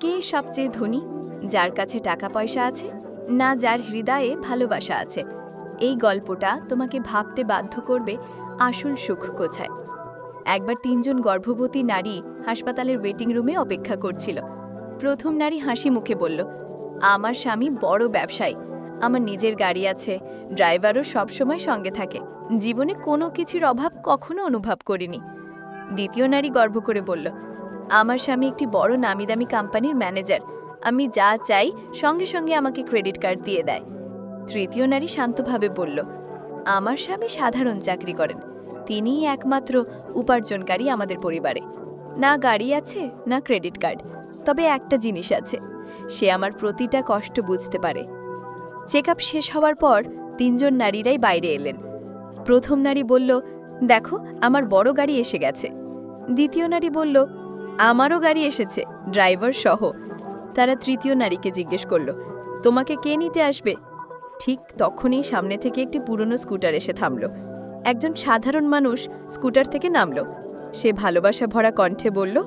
কে সবচেয়ে ধনী? যার কাছে টাকা পয়সা আছে, না যার হৃদয়ে ভালোবাসা আছে? এই গল্পটা তোমাকে ভাবতে বাধ্য করবে আসল সুখ কোথায়? একবার তিনজন গর্ভবতী নারী হাসপাতালের ওয়েটিং রুমে অপেক্ষা করছিল। প্রথম নারী হাসি মুখে বলল, আমার স্বামী বড় ব্যবসায়ী। আমার নিজের গাড়ি আছে, ড্রাইভারও সবসময় সঙ্গে থাকে। জীবনে কোনো কিছুর অভাব কখনো অনুভব করিনি। দ্বিতীয় নারী গর্ব করে বলল আমার স্বামী একটি বড় নামিদামি কোম্পানির ম্যানেজার। আমি যা চাই, সঙ্গে সঙ্গে আমাকে ক্রেডিট কার্ড দিয়ে দেয়। তৃতীয় নারী শান্তভাবে বলল, আমার স্বামী সাধারণ চাকরি করেন। তিনিই একমাত্র উপার্জনকারী আমাদের পরিবারে। না গাড়ি আছে, না ক্রেডিট কার্ড। তবে একটা জিনিস আছে, সে আমার প্রতিটা কষ্ট বুঝতে পারে। চেক শেষ হওয়ার পর তিনজন নারীরাই বাইরে এলেন। প্রথম নারী বলল, দেখো, আমার বড় গাড়ি এসে গেছে। দ্বিতীয় নারী বলল আমারও গাড়ি এসেছে, ড্রাইভার সহ। তারা তৃতীয় নারীকে জিজ্ঞেস করল, তোমাকে কে নিতে আসবে? ঠিক তখনই সামনে থেকে একটি পুরনো স্কুটার এসে থামল। একজন সাধারণ মানুষ স্কুটার থেকে নামল। সে ভালোবাসা ভরা কণ্ঠে বলল,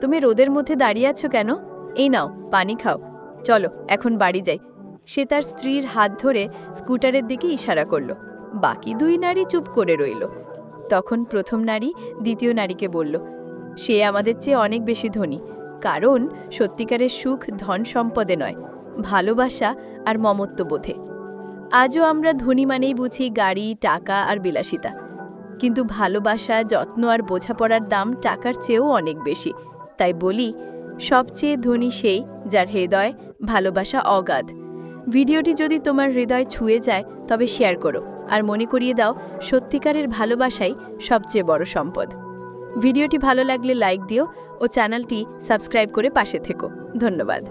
তুমি রোদের মধ্যে দাঁড়িয়ে আছো কেন? এই নাও, পানি খাও। চলো, এখন বাড়ি যাই। সে তার স্ত্রীর হাত ধরে স্কুটারের দিকে ইশারা করল। বাকি দুই নারী চুপ করে রইল। তখন প্রথম নারী দ্বিতীয় নারীকে বলল সে আমাদের চেয়ে অনেক বেশি ধনী। কারণ সত্যিকারের সুখ ধন সম্পদে নয়, ভালোবাসা আর মমত্ববোধে আজও আমরা ধনী মানেই বুঝি গাড়ি, টাকা আর বিলাসিতা। কিন্তু ভালোবাসা, যত্ন আর বোঝাপড়ার দাম টাকার চেয়েও অনেক বেশি। তাই বলি, সবচেয়ে ধনী সেই যার হৃদয়, ভালোবাসা অগাধ। ভিডিওটি যদি তোমার হৃদয় ছুঁয়ে যায়, তবে শেয়ার করো। আর মনে করিয়ে দাও, সত্যিকারের ভালোবাসাই সবচেয়ে বড় সম্পদ। ভিডিওটি ভালো লাগলে লাইক দিও ও চ্যানেলটি সাবস্ক্রাইব করে পাশে থেকো। ধন্যবাদ।